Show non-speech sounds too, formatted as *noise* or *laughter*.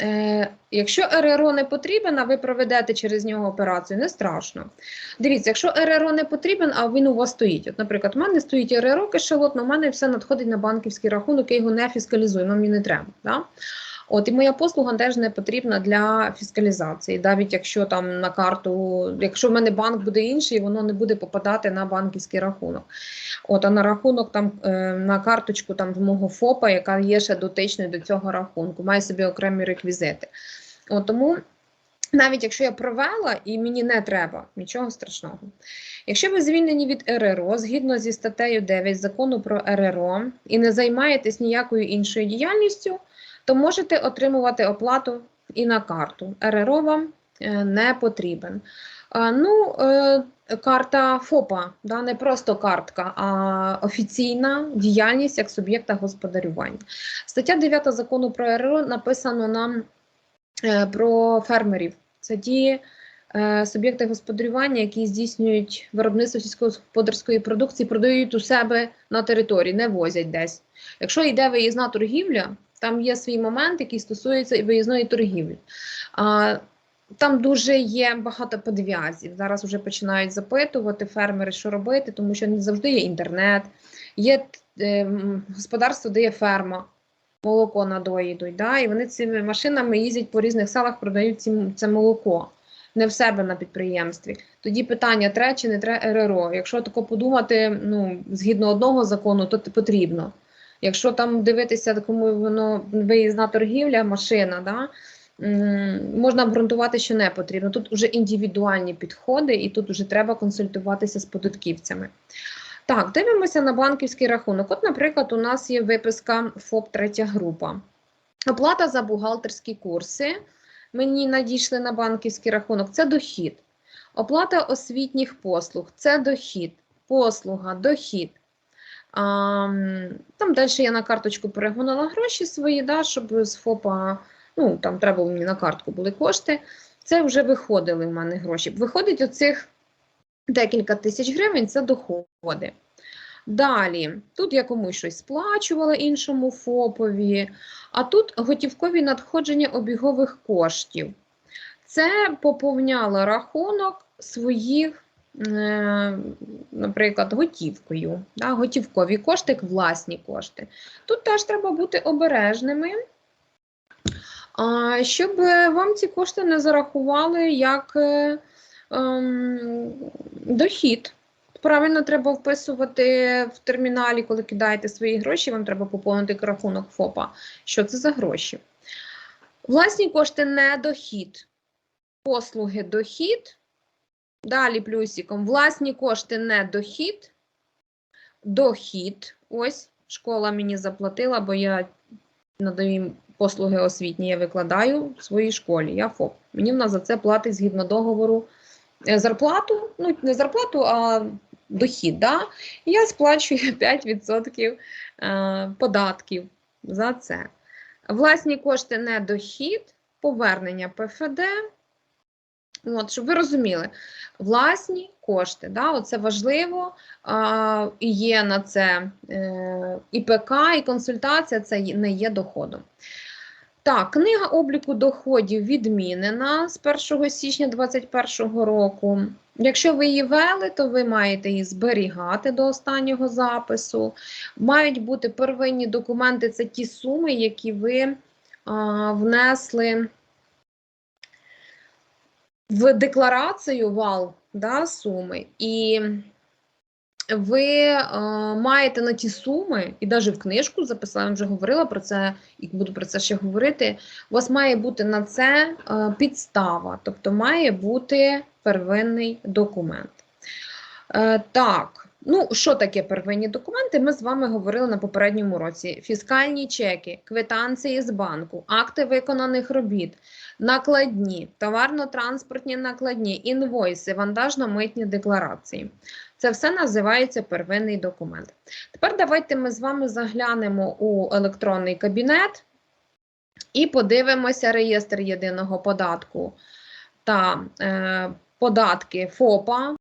Е, якщо РРО не потрібен, а ви проведете через нього операцію, не страшно. Дивіться, якщо РРО не потрібен, а він у вас стоїть. От, наприклад, у мене стоїть РРО кишелот, але в мене все надходить на банківський рахунок, я його не фіскалізую, ну мені не треба. Да? От і моя послуга теж не потрібна для фіскалізації, навіть якщо там на карту, якщо в мене банк буде інший, воно не буде попадати на банківський рахунок. От, а на рахунок там е, на карточку там в мого ФОПа, яка є ще дотичною до цього рахунку, має собі окремі реквізити. От тому. Навіть якщо я провела і мені не треба, нічого страшного. Якщо ви звільнені від РРО згідно зі статтею 9 закону про РРО і не займаєтесь ніякою іншою діяльністю, то можете отримувати оплату і на карту. РРО вам е, не потрібен. Ну, е, карта ФОПа, да, не просто картка, а офіційна діяльність як суб'єкта господарювання. Стаття 9 закону про РРО написано нам е, про фермерів. Це ті е, суб'єкти господарювання, які здійснюють виробництво сільськогосподарської продукції, продають у себе на території, не возять десь. Якщо йде виїзна торгівля, там є свій момент, який стосується і виїзної торгівлі. А, там дуже є багато подв'язів. Зараз вже починають запитувати фермери, що робити, тому що не завжди є інтернет, є е, господарство, де є ферма, молоко надоїдуть. Да? І вони цими машинами їздять по різних селах, продають ці, це молоко. Не в себе на підприємстві. Тоді питання тре чи не тре РРО. Якщо тако подумати, ну згідно одного закону, то потрібно. Якщо там дивитися, кому воно виїзна торгівля, машина, да, можна обґрунтувати, що не потрібно. Тут вже індивідуальні підходи, і тут вже треба консультуватися з податківцями. Так, дивимося на банківський рахунок. От, наприклад, у нас є виписка ФОП третя група. Оплата за бухгалтерські курси. Мені надійшли на банківський рахунок. Це дохід. Оплата освітніх послуг це дохід. Послуга, дохід. Там далі я на карточку перегонила гроші свої, да, щоб з ФОПа, ну там треба мені на картку були кошти. Це вже виходили в мене гроші. Виходить оцих декілька тисяч гривень це доходи. Далі, тут я комусь щось сплачувала іншому ФОПові, а тут готівкові надходження обігових коштів. Це поповняло рахунок своїх, наприклад, готівкою. Да, готівкові кошти, як власні кошти. Тут теж треба бути обережними, щоб вам ці кошти не зарахували як е, ем, дохід. Правильно треба вписувати в терміналі, коли кидаєте свої гроші, вам треба поповнити рахунок ФОПа. Що це за гроші? Власні кошти не дохід. Послуги дохід. Далі плюсиком. Власні кошти не дохід. Дохід. Ось, школа мені заплатила, бо я надаю їм послуги освітні, я викладаю в своїй школі. Я ФОП. Мені вона за це платить згідно договору е, зарплату, ну не зарплату, а дохід. Да? Я сплачую *laughs* 5% е, податків за це. Власні кошти не дохід, повернення ПФД. От, щоб ви розуміли, власні кошти, да, оце важливо, а, і є на це е, ІПК, і консультація це не є доходом. Так, книга обліку доходів відмінена з 1 січня 2021 року. Якщо ви її вели, то ви маєте її зберігати до останнього запису. Мають бути первинні документи це ті суми, які ви а, внесли в декларацію вал да, суми, і ви е, маєте на ті суми, і навіть в книжку записала, вже говорила про це, і буду про це ще говорити. У вас має бути на це е, підстава, тобто має бути первинний документ. Е, так, ну що таке первинні документи? Ми з вами говорили на попередньому році: фіскальні чеки, квитанції з банку, акти виконаних робіт, накладні, товарно-транспортні накладні, інвойси, вантажно-митні декларації. Це все називається первинний документ. Тепер давайте ми з вами заглянемо у електронний кабінет і подивимося реєстр єдиного податку та е, податки ФОПа.